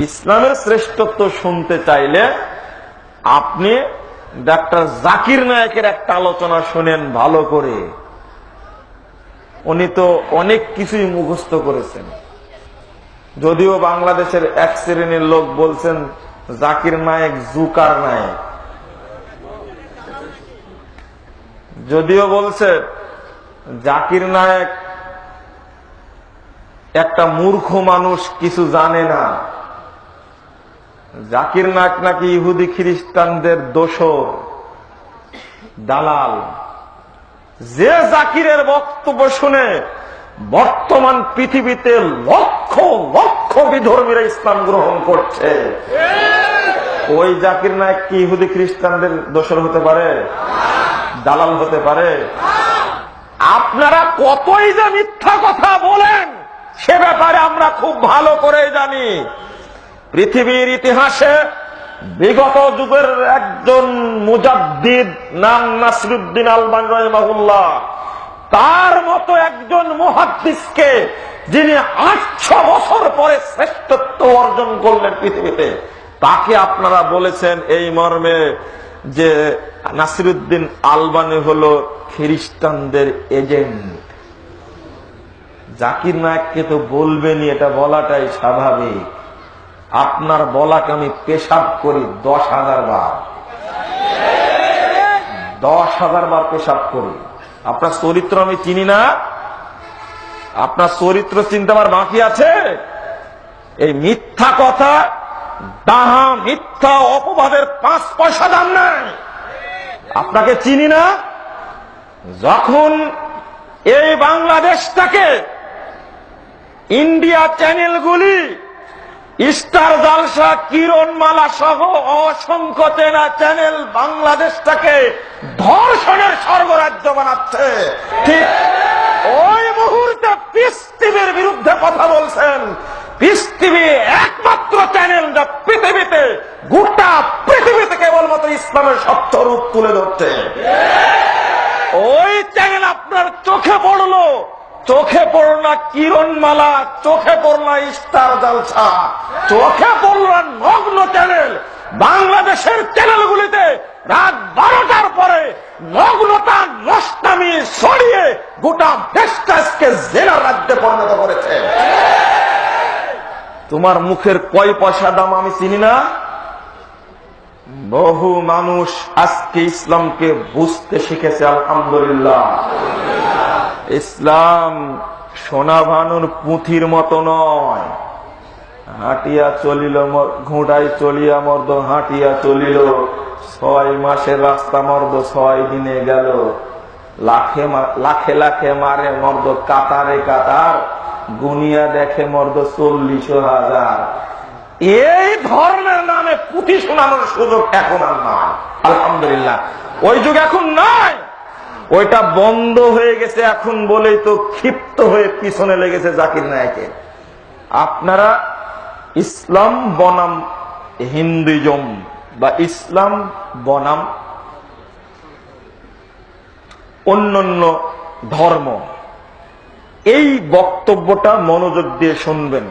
ইসলামের শ্রেষ্ঠত্ব শুনতে চাইলে আপনি ডাক্তার জাকির নায়কের একটা আলোচনা শুনেন ভালো করে। উনি তো অনেক কিছুই মুখস্থ করেছেন। যদিও বাংলাদেশের এক শ্রেণির লোক বলছেন, জাকির নায়ক জুকার নায়ক। যদিও বলছে, জাকির নায়ক একটা মূর্খ মানুষ, কিছু জানে না। জাকির নায়ক নাকি ইহুদি খ্রিস্টানদের দোষর? দালাল। যে জাকিরের বক্তব্য শুনে বর্তমান পৃথিবীতে লক্ষ লক্ষ বিধর্মীরা ইসলাম গ্রহণ করছে। ওই জাকির নায়ক কি ইহুদি খ্রিস্টানদের দোষর হতে পারে? দালাল হতে পারে? আপনারা কতই যে মিথ্যা কথা বলেন, সে ব্যাপারে আমরা খুব ভালো করে জানি। পৃথিবীর ইতিহাসে বিগত যুগের একজন মুজাদ্দিদ নাম নাসরুদ্দিন আলবান রহমাহুল্লাহ। তার মতো একজন মুহাদ্দিসকে যিনি আটশো বছর পরে শ্রেষ্ঠত্ব অর্জন করলেন পৃথিবীতে, তাকে আপনারা বলেছেন এই মর্মে যে নাসিরুদ্দিন আলবানি হলো খ্রিস্টানদের এজেন্ট। জাকির নায়ককে তো বলবেনই, এটা বলাটাই স্বাভাবিক। আপনার বলাকে আমি পেশাব করি দশ হাজার বার। দশ হাজার বার পেশাব করি। আপনার চরিত্র আমি চিনি না। আপনার চরিত্র চিন্তা আমার বাকি আছে। এই মিথ্যা কথা ডাহা মিথ্যা অপবাদের পাঁচ পয়সা দাম নাই। আপনাকে চিনি না? যখন এই বাংলাদেশটাকে ইন্ডিয়া চ্যানেলগুলি স্টার জালসা, কিরণমালা সহ অসংখ্য চেনা চ্যানেল বাংলাদেশটাকে ধর্ষণের স্বর্গরাজ্য বানাচ্ছে। ঠিক ওই মুহূর্তে টিভির বিরুদ্ধে কথা বলছেন। টিভি একমাত্র চ্যানেল যা পৃথিবীতে, গোটা পৃথিবীতে কেবলমাত্র ইসলামের সত্য রূপ তুলে ধরছে। ওই চ্যানেল আপনার চোখে পড়ল না কিরণমালা, চোখে পড়ল না স্টার জালসা, চোখে পড়ল নগ্ন চ্যানেল বাংলাদেশের চ্যানেলগুলিতে রাত বারোটার পরে নগ্নতা নষ্টামি সরিয়ে গোটা দেশটাকে জেলা রাজ্যে পরিণত করেছে। তোমার মুখের কয় পয়সা দাম আমি চিনি না? বহু মানুষ আজকে ইসলামকে বুঝতে শিখেছে, আলহামদুলিল্লাহ। ইসলাম সোনা ভানুর পুঁথির মতো নয়। হাঁটিয়া চলিল ঘোড়াই চলিয়া মর্দ, হাঁটিয়া চলিল। ছয় মাসের রাস্তা মর্দ, ছয় দিনে গেল। লাখে লাখে লাখে মারে মর্দ, কাতারে কাতার। গুনিয়া দেখে মর্দ চল্লিশ হাজার। এই ধর্মের নামে পুঁথি শোনানোর সুযোগ এখন আর নাই। আলহামদুলিল্লাহ। ওই যুগ এখন নাই। ওইটা বন্ধ হয়ে গেছে এখন বলেই তো ক্ষিপ্ত হয়ে পিছনে লেগেছে জাকির নায়কে। আপনারা ইসলাম বনাম হিন্দুজম বা ইসলাম বনাম অন্যান্য ধর্ম, এই বক্তব্যটা মনোযোগ দিয়ে শুনবেন।